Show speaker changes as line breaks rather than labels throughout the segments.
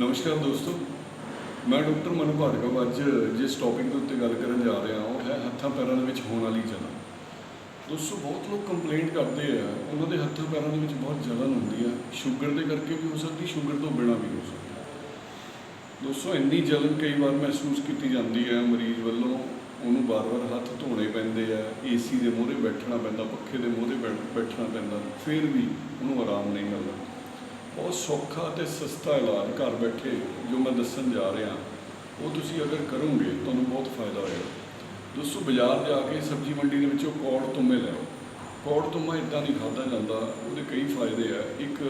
ਨਮਸਕਾਰ ਦੋਸਤੋ, ਮੈਂ ਡਾਕਟਰ ਮਨੂ ਭਾਰਗਵ ਅੱਜ ਜਿਸ ਟੌਪਿਕ ਦੇ ਉੱਤੇ ਗੱਲ ਕਰਨ ਜਾ ਰਿਹਾ ਹਾਂ, ਉਹ ਹੈ ਹੱਥਾਂ ਪੈਰਾਂ ਦੇ ਵਿੱਚ ਹੋਣ ਵਾਲੀ ਜਲਨ ਦੋਸਤੋ, ਬਹੁਤ ਲੋਕ ਕੰਪਲੇਂਟ ਕਰਦੇ ਆ, ਉਹਨਾਂ ਦੇ ਹੱਥਾਂ ਪੈਰਾਂ ਦੇ ਵਿੱਚ ਬਹੁਤ ਜਲਨ ਹੁੰਦੀ ਆ। ਸ਼ੂਗਰ ਦੇ ਕਰਕੇ ਵੀ ਹੋ ਸਕਦੀ, ਸ਼ੂਗਰ ਤੋਂ ਬਿਨਾਂ ਵੀ ਹੋ ਸਕਦੀ। ਦੋਸਤੋ, ਇੰਨੀ ਜਲਨ ਕਈ ਵਾਰ ਮਹਿਸੂਸ ਕੀਤੀ ਜਾਂਦੀ ਹੈ ਮਰੀਜ਼ ਵੱਲੋਂ, ਉਹਨੂੰ ਬਾਰ-ਬਾਰ ਹੱਥ ਧੋਣੇ ਪੈਂਦੇ ਆ ਏਸੀ ਦੇ ਮੂਹਰੇ ਬੈਠਣਾ ਪੈਂਦਾ, ਪੱਖੇ ਦੇ ਮੂਹਰੇ ਬੈਠ- ਬੈਠਣਾ ਪੈਂਦਾ, ਫਿਰ ਵੀ ਉਹਨੂੰ ਆਰਾਮ ਨਹੀਂ ਮਿਲਦਾ। ਬਹੁਤ ਸੌਖਾ ਤੇ ਸਸਤਾ ਇਲਾਜ ਘਰ ਬੈਠੇ ਜੋ ਮੈਂ ਦੱਸਣ ਜਾ ਰਿਹਾ, ਉਹ ਤੁਸੀਂ ਅਗਰ ਕਰੋਗੇ, ਤੁਹਾਨੂੰ ਬਹੁਤ ਫਾਇਦਾ ਹੋਏਗਾ। ਦੋਸਤੋ ਬਾਜ਼ਾਰ ਜਾ ਕੇ ਸਬਜ਼ੀ ਮੰਡੀ ਦੇ ਵਿੱਚੋਂ ਕੌੜ ਤੁੰਮੇ ਲਿਆਓ ਕੌੜ ਤੁੰਮਾ ਇਦਾਂ ਨਹੀਂ ਖਾਧਾ ਜਾਂਦਾ, ਉਹਦੇ ਕਈ ਫਾਇਦੇ ਆ। ਇੱਕ,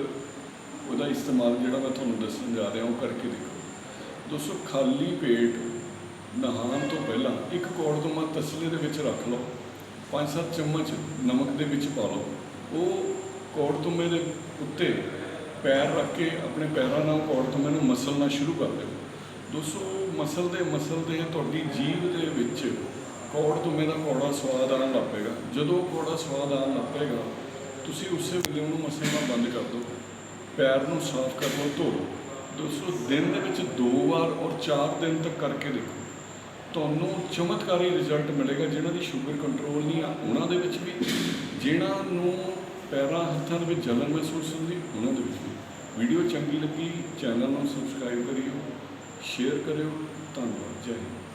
ਉਹਦਾ ਇਸਤੇਮਾਲ ਜਿਹੜਾ ਮੈਂ ਤੁਹਾਨੂੰ ਦੱਸਣ ਜਾ ਰਿਹਾ, ਉਹ ਕਰਕੇ ਦੇਖੋ। ਦੋਸਤੋ ਖਾਲੀ ਪੇਟ ਨਹਾਉਣ ਤੋਂ ਪਹਿਲਾਂ ਇੱਕ ਕੌੜ ਤੁੰਮਾ ਤਸਲੇ ਦੇ ਵਿੱਚ ਰੱਖ ਲਓ। ਪੰਜ ਸੱਤ ਚਮਚ ਨਮਕ ਦੇ ਵਿੱਚ ਪਾ ਲਓ। ਉਹ ਕੌੜ ਤੁੰਮੇ ਦੇ ਉੱਤੇ ਪੈਰ ਰੱਖ ਕੇ ਆਪਣੇ ਪੈਰਾਂ ਨਾਲ ਕੌੜ ਤੁੰਮੇ ਨੂੰ ਮਸਲਣਾ ਸ਼ੁਰੂ ਕਰ ਦਿਓ। ਦੋਸਤੋ ਮਸਲਦੇ ਮਸਲਦੇ ਤੁਹਾਡੀ ਜੀਭ ਦੇ ਵਿੱਚ ਕੌੜ ਤੁੰਮੇ ਦਾ ਕੌੜਾ ਸਵਾਦ ਆਉਣ ਲੱਗ ਪਏਗਾ। ਜਦੋਂ ਕੌੜਾ ਸਵਾਦ ਆਉਣ ਲੱਗ ਪਏਗਾ, ਤੁਸੀਂ ਉਸੇ ਵੇਲੇ ਉਹਨੂੰ ਮਸਲਣਾ ਬੰਦ ਕਰ ਦਿਓ। ਪੈਰ ਨੂੰ ਸਾਫ਼ ਕਰ ਲਓ ਧੋ ਲਓ ਦੋਸਤੋ, ਦਿਨ ਦੇ ਵਿੱਚ ਦੋ ਵਾਰ ਔਰ ਚਾਰ ਦਿਨ ਤੱਕ ਕਰਕੇ ਦੇਖੋ। ਤੁਹਾਨੂੰ ਚਮਤਕਾਰੀ ਰਿਜ਼ਲਟ ਮਿਲੇਗਾ ਜਿਹਨਾਂ ਦੀ ਸ਼ੂਗਰ ਕੰਟਰੋਲ ਨਹੀਂ ਆ। ਉਹਨਾਂ ਦੇ ਵਿੱਚ ਵੀ, ਜਿਹਨਾਂ ਨੂੰ ਹੱਥਾਂ ਦੇ ਵਿੱਚ ਜਲਨ ਮਹਿਸੂਸ ਹੁੰਦੀ, ਉਹਨਾਂ ਦੇ ਵਿੱਚ ਵੀ ਵੀਡੀਓ ਚੰਗੀ ਲੱਗੀ, ਚੈਨਲ ਨੂੰ ਸਬਸਕ੍ਰਾਈਬ ਕਰਿਓ ਸ਼ੇਅਰ ਕਰਿਓ, ਧੰਨਵਾਦ, ਜੈ ਹਿੰਦ।